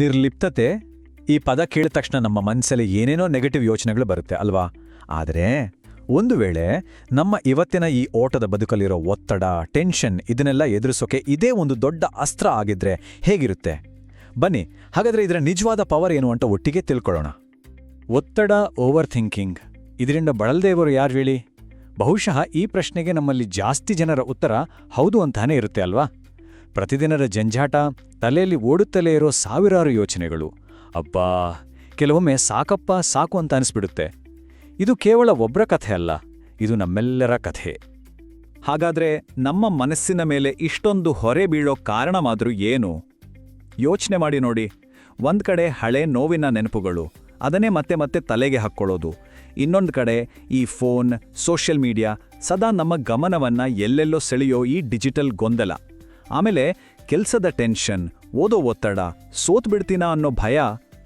ನಿರ್ಲಿಪ್ತತೆ ಈ ಪದ ಕೇಳಿದ ತಕ್ಷಣ ನಮ್ಮ ಮನಸ್ಸಲ್ಲಿ ಏನೇನೋ ನೆಗೆಟಿವ್ ಯೋಚನೆಗಳು ಬರುತ್ತೆ, ಅಲ್ವಾ? ಆದರೆ ಒಂದು ವೇಳೆ ನಮ್ಮ ಇವತ್ತಿನ ಈ ಓಟದ ಬದುಕಲ್ಲಿರೋ ಒತ್ತಡ ಟೆನ್ಷನ್ ಇದನ್ನೆಲ್ಲ ಎದುರಿಸೋಕೆ ಇದೇ ಒಂದು ದೊಡ್ಡ ಅಸ್ತ್ರ ಆಗಿದ್ರೆ ಹೇಗಿರುತ್ತೆ? ಬನ್ನಿ, ಹಾಗಾದ್ರೆ ಇದರ ನಿಜವಾದ ಪವರ್ ಏನು ಅಂತ ಒಟ್ಟಿಗೆ ತಿಳ್ಕೊಳ್ಳೋಣ. ಒತ್ತಡ ಓವರ್ ಥಿಂಕಿಂಗ್ ಇದರಿಂದ ಬಳಲ್ದೇವರು ಯಾರು ಹೇಳಿ? ಬಹುಶಃ ಈ ಪ್ರಶ್ನೆಗೆ ನಮ್ಮಲ್ಲಿ ಜಾಸ್ತಿ ಜನರ ಉತ್ತರ ಹೌದು ಅಂತಾನೆ ಇರುತ್ತೆ, ಅಲ್ವಾ? ಪ್ರತಿದಿನದ ಜಂಜಾಟ ತಲೆಯಲ್ಲಿ ಓಡುತ್ತಲೇ ಇರೋ ಸಾವಿರಾರು ಯೋಚನೆಗಳು. ಅಬ್ಬಾ, ಕೆಲವೊಮ್ಮೆ ಸಾಕಪ್ಪ ಸಾಕು ಅಂತ ಅನಿಸ್ಬಿಡುತ್ತೆ. ಇದು ಕೇವಲ ಒಬ್ಬರ ಕಥೆ ಅಲ್ಲ, ಇದು ನಮ್ಮೆಲ್ಲರ ಕಥೆ. ಹಾಗಾದ್ರೆ ನಮ್ಮ ಮನಸ್ಸಿನ ಮೇಲೆ ಇಷ್ಟೊಂದು ಹೊರೆ ಬೀಳೋ ಕಾರಣವಾದರೂ ಏನು? ಯೋಚನೆ ಮಾಡಿ ನೋಡಿ. ಒಂದ್ ಕಡೆ ಹಳೆ ನೋವಿನ ನೆನಪುಗಳು, ಅದನ್ನೇ ಮತ್ತೆ ಮತ್ತೆ ತಲೆಗೆ ಹಾಕ್ಕೊಳ್ಳೋದು. ಇನ್ನೊಂದು ಕಡೆ ಈ ಫೋನ್, ಸೋಷಿಯಲ್ ಮೀಡಿಯಾ ಸದಾ ನಮ್ಮ ಗಮನವನ್ನ ಎಲ್ಲೆಲ್ಲೋ ಸೆಳೆಯೋ ಈ ಡಿಜಿಟಲ್ ಗೊಂದಲ. ಆಮೇಲೆ ಕೆಲಸದ ಟೆನ್ಷನ್, ಓದೋ ಒತ್ತಡ, ಸೋತ್ ಬಿಡ್ತೀನಾ ಅನ್ನೋ ಭಯ,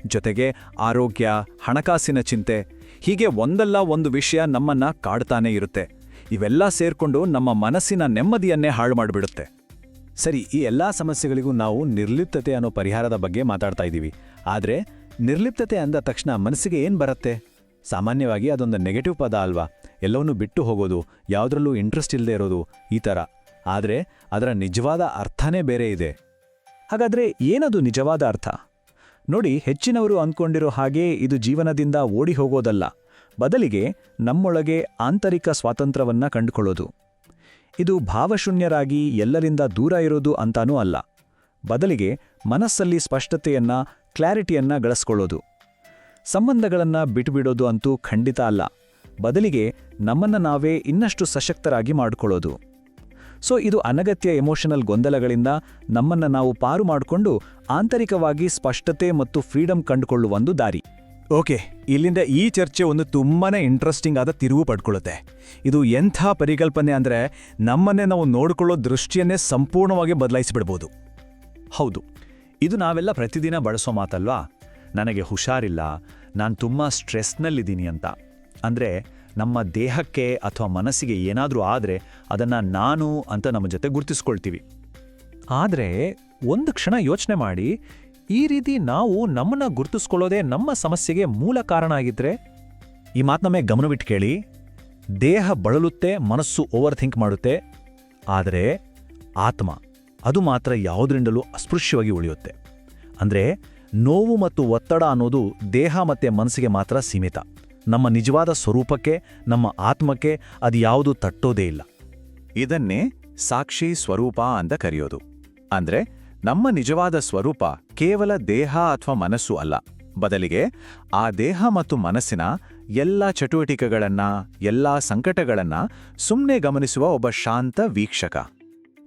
ಜೊತೆಗೆ ಆರೋಗ್ಯ, ಹಣಕಾಸಿನ ಚಿಂತೆ, ಹೀಗೆ ಒಂದಲ್ಲ ಒಂದು ವಿಷಯ ನಮ್ಮನ್ನ ಕಾಡ್ತಾನೇ ಇರುತ್ತೆ. ಇವೆಲ್ಲ ಸೇರ್ಕೊಂಡು ನಮ್ಮ ಮನಸ್ಸಿನ ನೆಮ್ಮದಿಯನ್ನೇ ಹಾಳು ಮಾಡಿಬಿಡುತ್ತೆ. ಸರಿ, ಈ ಎಲ್ಲಾ ಸಮಸ್ಯೆಗಳಿಗೂ ನಾವು ನಿರ್ಲಿಪ್ತತೆ ಅನ್ನೋ ಪರಿಹಾರದ ಬಗ್ಗೆ ಮಾತಾಡ್ತಾ ಇದ್ದೀವಿ. ಆದರೆ, ನಿರ್ಲಿಪ್ತತೆ ಅಂದ ತಕ್ಷಣ ಮನಸ್ಸಿಗೆ ಏನು ಬರುತ್ತೆ? ಸಾಮಾನ್ಯವಾಗಿ ಅದೊಂದು ನೆಗೆಟಿವ್ ಪದ ಅಲ್ವಾ? ಎಲ್ಲವನ್ನೂ ಬಿಟ್ಟು ಹೋಗೋದು, ಯಾವುದ್ರಲ್ಲೂ ಇಂಟ್ರೆಸ್ಟ್ ಇಲ್ಲದೆ ಇರೋದು, ಈ ಥರ ಆದರೆ ಅದರ ನಿಜವಾದ ಅರ್ಥನೇ ಬೇರೆ ಇದೆ. ಹಾಗಾದ್ರೆ ಏನದು ನಿಜವಾದ ಅರ್ಥ? ನೋಡಿ, ಹೆಚ್ಚಿನವರು ಅಂದ್ಕೊಂಡಿರೋ ಹಾಗೆ ಇದು ಜೀವನದಿಂದ ಓಡಿ ಹೋಗೋದಲ್ಲ. ಬದಲಿಗೆ ನಮ್ಮೊಳಗೆ ಆಂತರಿಕ ಸ್ವಾತಂತ್ರ್ಯವನ್ನ ಕಂಡುಕೊಳ್ಳೋದು. ಇದು ಭಾವಶೂನ್ಯರಾಗಿ ಎಲ್ಲರಿಂದ ದೂರ ಇರೋದು ಅಂತಾನೂ ಅಲ್ಲ. ಬದಲಿಗೆ ಮನಸ್ಸಲ್ಲಿ ಸ್ಪಷ್ಟತೆಯನ್ನ, ಕ್ಲಾರಿಟಿಯನ್ನ ಗಳಿಸ್ಕೊಳ್ಳೋದು. ಸಂಬಂಧಗಳನ್ನ ಬಿಟ್ಟುಬಿಡೋದು ಅಂತೂ ಖಂಡಿತ ಅಲ್ಲ. ಬದಲಿಗೆ ನಮ್ಮನ್ನ ನಾವೇ ಇನ್ನಷ್ಟು ಸಶಕ್ತರಾಗಿ ಮಾಡಿಕೊಳ್ಳೋದು. ಸೊ ಇದು ಅನಗತ್ಯ ಎಮೋಷನಲ್ ಗೊಂದಲಗಳಿಂದ ನಮ್ಮನ್ನ ನಾವು ಪಾರು ಮಾಡಿಕೊಂಡು ಆಂತರಿಕವಾಗಿ ಸ್ಪಷ್ಟತೆ ಮತ್ತು ಫ್ರೀಡಂ ಕಂಡುಕೊಳ್ಳುವ ಒಂದು ದಾರಿ. ಓಕೆ, ಇಲ್ಲಿಂದ ಈ ಚರ್ಚೆ ಒಂದು ತುಂಬಾನೇ ಇಂಟ್ರೆಸ್ಟಿಂಗ್ ಆದ ತಿರುವು ಪಡ್ಕೊಳ್ಳುತ್ತೆ. ಇದು ಎಂಥ ಪರಿಕಲ್ಪನೆ ಅಂದ್ರೆ ನಮ್ಮನ್ನೇ ನಾವು ನೋಡಿಕೊಳ್ಳೋ ದೃಷ್ಟಿಯನ್ನೇ ಸಂಪೂರ್ಣವಾಗಿ ಬದಲಾಯಿಸಿಬಿಡ್ಬೋದು. ಹೌದು, ಇದು ನಾವೆಲ್ಲ ಪ್ರತಿದಿನ ಬಳಸೋ ಮಾತಲ್ವಾ? ನನಗೆ ಹುಷಾರಿಲ್ಲ, ನಾನು ತುಂಬ ಸ್ಟ್ರೆಸ್ನಲ್ಲಿದ್ದೀನಿ ಅಂತ. ಅಂದರೆ ನಮ್ಮ ದೇಹಕ್ಕೆ ಅಥವಾ ಮನಸ್ಸಿಗೆ ಏನಾದರೂ ಆದರೆ ಅದನ್ನು ನಾನು ಅಂತ ನಮ್ಮ ಜೊತೆ ಗುರುತಿಸ್ಕೊಳ್ತೀವಿ. ಆದರೆ ಒಂದು ಕ್ಷಣ ಯೋಚನೆ ಮಾಡಿ, ಈ ರೀತಿ ನಾವು ನಮ್ಮನ್ನ ಗುರುತಿಸ್ಕೊಳ್ಳೋದೇ ನಮ್ಮ ಸಮಸ್ಯೆಗೆ ಮೂಲ ಕಾರಣ ಆಗಿದ್ರೆ, ಈ ಮಾತನ್ನೇ ಗಮನವಿಟ್ಟು ಕೇಳಿ. ದೇಹ ಬಳಲುತ್ತೆ, ಮನಸ್ಸು ಓವರ್ ಥಿಂಕ್ ಮಾಡುತ್ತೆ. ಆದರೆ ಆತ್ಮ ಅದು ಮಾತ್ರ ಯಾವುದರಿಂದಲೂ ಅಸ್ಪೃಶ್ಯವಾಗಿ ಉಳಿಯುತ್ತೆ. ಅಂದ್ರೆ ನೋವು ಮತ್ತು ಒತ್ತಡ ಅನ್ನೋದು ದೇಹ ಮತ್ತೆ ಮನಸ್ಸಿಗೆ ಮಾತ್ರ ಸೀಮಿತ. ನಮ್ಮ ನಿಜವಾದ ಸ್ವರೂಪಕ್ಕೆ, ನಮ್ಮ ಆತ್ಮಕ್ಕೆ ಅದು ಯಾವುದು ತಟ್ಟೋದೇ ಇಲ್ಲ. ಇದನ್ನೇ ಸಾಕ್ಷಿ ಸ್ವರೂಪ ಅಂತ ಕರೆಯೋದು. ಅಂದ್ರೆ ನಮ್ಮ ನಿಜವಾದ ಸ್ವರೂಪ ಕೇವಲ ದೇಹ ಅಥವಾ ಮನಸ್ಸು ಅಲ್ಲ. ಬದಲಿಗೆ ಆ ದೇಹ ಮತ್ತು ಮನಸ್ಸಿನ ಎಲ್ಲ ಚಟುವಟಿಕೆಗಳನ್ನ, ಎಲ್ಲಾ ಸಂಕಟಗಳನ್ನ ಸುಮ್ಮನೆ ಗಮನಿಸುವ ಒಬ್ಬ ಶಾಂತ ವೀಕ್ಷಕ.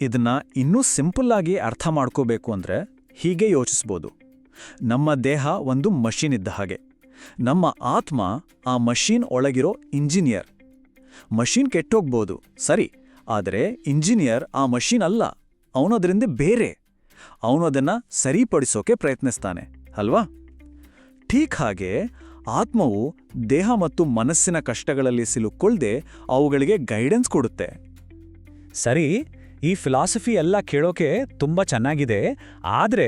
ಇದನ್ನ ಇನ್ನೂ ಸಿಂಪಲ್ ಆಗಿ ಅರ್ಥ ಮಾಡ್ಕೋಬೇಕು ಅಂದ್ರೆ ಹೀಗೆ ಯೋಚಿಸ್ಬೋದು. ನಮ್ಮ ದೇಹ ಒಂದು ಮಷೀನ್ ಇದ್ದ ಹಾಗೆ. ನಮ್ಮ ಆತ್ಮ ಆ ಮಷೀನ್ ಒಳಗಿರೋ ಇಂಜಿನಿಯರ್. ಮಷೀನ್ ಕೆಟ್ಟೋಗ್ಬೋದು, ಸರಿ, ಆದರೆ ಇಂಜಿನಿಯರ್ ಆ ಮಷೀನ್ ಅಲ್ಲ ಅವನು ಅದರಿಂದ ಬೇರೆ. ಅವನು ಅದನ್ನ ಸರಿಪಡಿಸೋಕೆ ಪ್ರಯತ್ನಿಸ್ತಾನೆ, ಅಲ್ವಾ? ಠೀಕ್ ಹಾಗೆ ಆತ್ಮವು ದೇಹ ಮತ್ತು ಮನಸ್ಸಿನ ಕಷ್ಟಗಳಲ್ಲಿ ಸಿಲುಕೊಳ್ದೆ ಅವುಗಳಿಗೆ ಗೈಡೆನ್ಸ್ ಕೊಡುತ್ತೆ. ಸರಿ, ಈ ಫಿಲಾಸಫಿ ಎಲ್ಲ ಕೇಳೋಕೆ ತುಂಬ ಚೆನ್ನಾಗಿದೆ, ಆದರೆ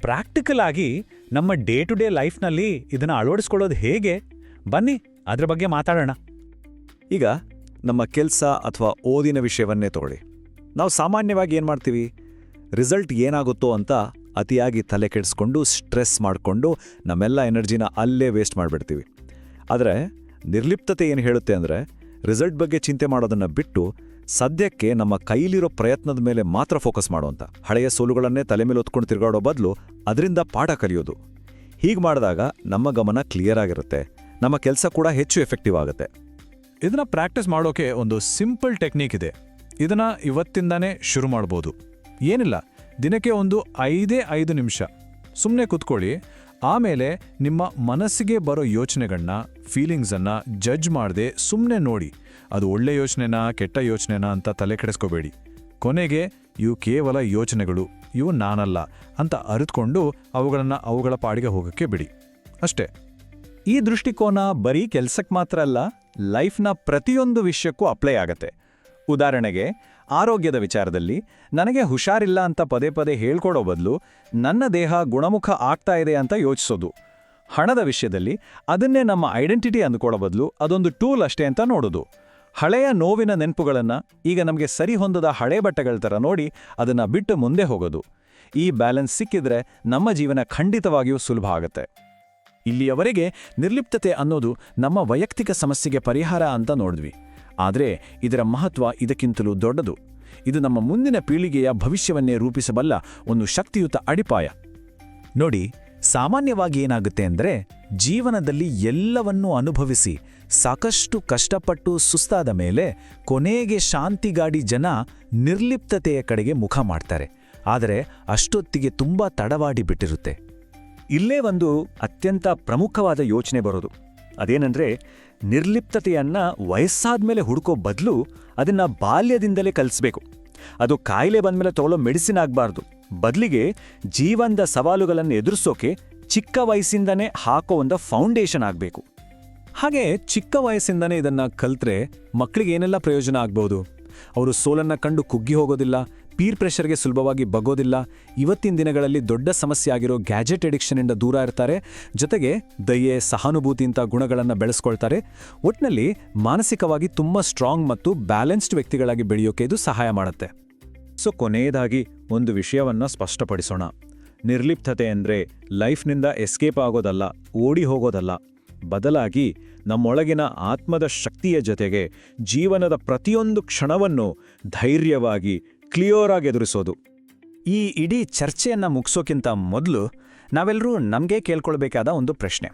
ಪ್ರಾಕ್ಟಿಕಲ್ ಆಗಿ ನಮ್ಮ ಡೇ ಟು ಡೇ ಲೈಫ್ನಲ್ಲಿ ಇದನ್ನು ಅಳವಡಿಸ್ಕೊಳ್ಳೋದು ಹೇಗೆ? ಬನ್ನಿ, ಅದರ ಬಗ್ಗೆ ಮಾತಾಡೋಣ. ಈಗ ನಮ್ಮ ಕೆಲಸ ಅಥವಾ ಓದಿನ ವಿಷಯವನ್ನೇ ತಗೊಳ್ಳಿ. ನಾವು ಸಾಮಾನ್ಯವಾಗಿ ಏನು ಮಾಡ್ತೀವಿ? ರಿಸಲ್ಟ್ ಏನಾಗುತ್ತೋ ಅಂತ ಅತಿಯಾಗಿ ತಲೆ ಕೆಡಿಸ್ಕೊಂಡು ಸ್ಟ್ರೆಸ್ ಮಾಡಿಕೊಂಡು, ನಮ್ಮೆಲ್ಲ ಎನರ್ಜಿನ ಅಲ್ಲೇ ವೇಸ್ಟ್ ಮಾಡಿಬಿಡ್ತೀವಿ. ಆದರೆ ನಿರ್ಲಿಪ್ತತೆ ಏನು ಹೇಳುತ್ತೆ ಅಂದರೆ ರಿಸಲ್ಟ್ ಬಗ್ಗೆ ಚಿಂತೆ ಮಾಡೋದನ್ನು ಬಿಟ್ಟು ಸದ್ಯಕ್ಕೆ ನಮ್ಮ ಕೈಲಿರೋ ಪ್ರಯತ್ನದ ಮೇಲೆ ಮಾತ್ರ ಫೋಕಸ್ ಮಾಡೋಂತ ಹಳೆಯ ಸೋಲುಗಳನ್ನೇ ತಲೆ ಮೇಲೆ ಹೊತ್ಕೊಂಡು ತಿರುಗಾಡೋ ಬದಲು ಅದರಿಂದ ಪಾಠ ಕಲಿಯೋದು. ಹೀಗೆ ಮಾಡಿದಾಗ ನಮ್ಮ ಗಮನ ಕ್ಲಿಯರ್ ಆಗಿರುತ್ತೆ. ನಮ್ಮ ಕೆಲಸ ಕೂಡ ಹೆಚ್ಚು ಎಫೆಕ್ಟಿವ್ ಆಗುತ್ತೆ. ಇದನ್ನ ಪ್ರಾಕ್ಟೀಸ್ ಮಾಡೋಕೆ ಒಂದು ಸಿಂಪಲ್ ಟೆಕ್ನಿಕ್ ಇದೆ. ಇದನ್ನ ಇವತ್ತಿಂದಾನೇ ಶುರು ಮಾಡ್ಬೋದು. ಏನಿಲ್ಲ, ದಿನಕ್ಕೆ ಒಂದು ಐದೇ ಐದು ನಿಮಿಷ. ಸುಮ್ಮನೆ ಕುತ್ಕೊಳ್ಳಿ ಆಮೇಲೆ ನಿಮ್ಮ ಮನಸ್ಸಿಗೆ ಬರೋ ಯೋಚನೆಗಳನ್ನ ಫೀಲಿಂಗ್ಸನ್ನು ಜಡ್ಜ್ ಮಾಡದೆ ಸುಮ್ಮನೆ ನೋಡಿ. ಅದು ಒಳ್ಳೆ ಯೋಚನೆನಾ, ಕೆಟ್ಟ ಯೋಚನೆನಾ ಅಂತ ತಲೆ ಕೆಡಿಸ್ಕೋಬೇಡಿ. ಕೊನೆಗೆ, ಇವು ಕೇವಲ ಯೋಚನೆಗಳು, ಇವು ನಾನಲ್ಲ ಅಂತ ಅರಿತುಕೊಂಡು ಅವುಗಳನ್ನು ಅವುಗಳ ಪಾಡಿಗೆ ಹೋಗೋಕ್ಕೆ ಬಿಡಿ. ಅಷ್ಟೇ. ಈ ದೃಷ್ಟಿಕೋನ ಬರೀ ಕೆಲಸಕ್ಕೆ ಮಾತ್ರ ಅಲ್ಲ, ಲೈಫ್ನ ಪ್ರತಿಯೊಂದು ವಿಷಯಕ್ಕೂ ಅಪ್ಲೈ ಆಗತ್ತೆ. ಉದಾಹರಣೆಗೆ ಆರೋಗ್ಯದ ವಿಚಾರದಲ್ಲಿ ನನಗೆ ಹುಷಾರಿಲ್ಲ ಅಂತ ಪದೇ ಪದೇ ಹೇಳ್ಕೊಡೋ ಬದಲು ನನ್ನ ದೇಹ ಗುಣಮುಖ ಆಗ್ತಾ ಇದೆ ಅಂತ ಯೋಚಿಸೋದು. ಹಣದ ವಿಷಯದಲ್ಲಿ ಅದನ್ನೇ ನಮ್ಮ ಐಡೆಂಟಿಟಿ ಅಂದ್ಕೊಳ್ಳೋ ಬದಲು ಅದೊಂದು ಟೂಲ್ ಅಷ್ಟೇ ಅಂತ ನೋಡೋದು. ಹಳೆಯ ನೋವಿನ ನೆನಪುಗಳನ್ನು ಈಗ ನಮಗೆ ಸರಿ ಹೊಂದದ ಹಳೆ ಬಟ್ಟೆಗಳ ಥರ ನೋಡಿ ಅದನ್ನು ಬಿಟ್ಟು ಮುಂದೆ ಹೋಗೋದು. ಈ ಬ್ಯಾಲೆನ್ಸ್ ಸಿಕ್ಕಿದ್ರೆ ನಮ್ಮ ಜೀವನ ಖಂಡಿತವಾಗಿಯೂ ಸುಲಭ ಆಗುತ್ತೆ. ಇಲ್ಲಿಯವರೆಗೆ ನಿರ್ಲಿಪ್ತತೆ ಅನ್ನೋದು ನಮ್ಮ ವೈಯಕ್ತಿಕ ಸಮಸ್ಯೆಗೆ ಪರಿಹಾರ ಅಂತ ನೋಡಿದ್ವಿ. ಆದರೆ ಇದರ ಮಹತ್ವ ಇದಕ್ಕಿಂತಲೂ ದೊಡ್ಡದು. ಇದು ನಮ್ಮ ಮುಂದಿನ ಪೀಳಿಗೆಯ ಭವಿಷ್ಯವನ್ನೇ ರೂಪಿಸಬಲ್ಲ ಒಂದು ಶಕ್ತಿಯುತ ಅಡಿಪಾಯ. ನೋಡಿ, ಸಾಮಾನ್ಯವಾಗಿ ಏನಾಗುತ್ತೆ ಅಂದರೆ ಜೀವನದಲ್ಲಿ ಎಲ್ಲವನ್ನೂ ಅನುಭವಿಸಿ, ಸಾಕಷ್ಟು ಕಷ್ಟಪಟ್ಟು ಸುಸ್ತಾದ ಮೇಲೆ ಕೊನೆಗೆ ಶಾಂತಿಗಾಡಿ ಜನ ನಿರ್ಲಿಪ್ತತೆಯ ಕಡೆಗೆ ಮುಖ ಮಾಡ್ತಾರೆ. ಆದರೆ ಅಷ್ಟೊತ್ತಿಗೆ ತುಂಬ ತಡವಾಡಿ ಬಿಟ್ಟಿರುತ್ತೆ. ಇಲ್ಲೇ ಒಂದು ಅತ್ಯಂತ ಪ್ರಮುಖವಾದ ಯೋಚನೆ ಬರೋದು. ಅದೇನಂದ್ರೆ ವಯಸ್ಸಾದ ಮೇಲೆ ಹುಡುಕೋ ಬದಲು ಅದನ್ನ ಬಾಲ್ಯದಿಂದಲೇ ಕಲಿಸ್ಬೇಕು. ಅದು ಕಾಯಿಲೆ ಬಂದಮೇಲೆ ತಗೊಳ್ಳೋ ಮೆಡಿಸಿನ್ ಆಗಬಾರ್ದು. ಬದಲಿಗೆ ಜೀವನದ ಸವಾಲುಗಳನ್ನು ಎದುರಿಸೋಕೆ ಚಿಕ್ಕ ವಯಸ್ಸಿಂದನೇ ಹಾಕೋ ಒಂದು ಫೌಂಡೇಶನ್ ಆಗಬೇಕು. ಹಾಗೆ ಚಿಕ್ಕ ವಯಸ್ಸಿಂದನೇ ಇದನ್ನು ಕಲ್ತ್ರೆ ಮಕ್ಕಳಿಗೆ ಏನೆಲ್ಲ ಪ್ರಯೋಜನ ಆಗ್ಬೋದು? ಅವರು ಸೋಲನ್ನು ಕಂಡು ಕುಗ್ಗಿ ಹೋಗೋದಿಲ್ಲ ಪೀರ್ ಪ್ರೆಷರ್ಗೆ ಸುಲಭವಾಗಿ ಬಗೋದಿಲ್ಲ ಇವತ್ತಿನ ದಿನಗಳಲ್ಲಿ ದೊಡ್ಡ ಸಮಸ್ಯೆ ಆಗಿರೋ ಗ್ಯಾಜೆಟ್ ಎಡಿಕ್ಷನಿಂದ ದೂರ ಇರ್ತಾರೆ. ಜೊತೆಗೆ ದಯೆ, ಸಹಾನುಭೂತಿ ಇಂಥ ಗುಣಗಳನ್ನು ಬೆಳೆಸ್ಕೊಳ್ತಾರೆ. ಒಟ್ಟಿನಲ್ಲಿ ಮಾನಸಿಕವಾಗಿ ತುಂಬ ಸ್ಟ್ರಾಂಗ್ ಮತ್ತು ಬ್ಯಾಲೆನ್ಸ್ಡ್ ವ್ಯಕ್ತಿಗಳಾಗಿ ಬೆಳೆಯೋಕೆ ಇದು ಸಹಾಯ ಮಾಡುತ್ತೆ. ಸೊ, ಕೊನೆಯದಾಗಿ ಒಂದು ವಿಷಯವನ್ನು ಸ್ಪಷ್ಟಪಡಿಸೋಣ. ನಿರ್ಲಿಪ್ತತೆ ಅಂದರೆ ಲೈಫ್ನಿಂದ ಎಸ್ಕೇಪ್ ಆಗೋದಲ್ಲ, ಓಡಿ ಹೋಗೋದಲ್ಲ. ಬದಲಾಗಿ ನಮ್ಮೊಳಗಿನ ಆತ್ಮದ ಶಕ್ತಿಯ ಜೊತೆಗೆ ಜೀವನದ ಪ್ರತಿಯೊಂದು ಕ್ಷಣವನ್ನು ಧೈರ್ಯವಾಗಿ ಕ್ಲಿಯರ್ ಆಗಿ ಎದುರಿಸೋದು. ಈ ಇಡೀ ಚರ್ಚೆಯನ್ನು ಮುಗಿಸೋಕ್ಕಿಂತ ಮೊದಲು ನಾವೆಲ್ಲರೂ ನಮಗೆ ಕೇಳ್ಕೊಳ್ಬೇಕಾದ ಒಂದು ಪ್ರಶ್ನೆ.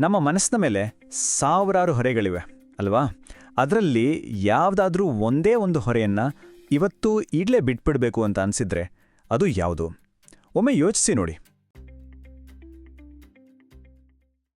ನಮ್ಮ ಮನಸ್ಸಿನ ಮೇಲೆ ಸಾವಿರಾರು ಹೊರೆಗಳಿವೆ, ಅಲ್ವಾ? ಅದರಲ್ಲಿ ಯಾವುದಾದ್ರೂ ಒಂದೇ ಒಂದು ಹೊರೆಯನ್ನು ಇವತ್ತು ಇಡಲೇ ಬಿಟ್ಬಿಡಬೇಕು ಅಂತ ಅನಿಸಿದ್ರೆ ಅದು ಯಾವುದು? ಒಮ್ಮೆ ಯೋಚಿಸಿ ನೋಡಿ.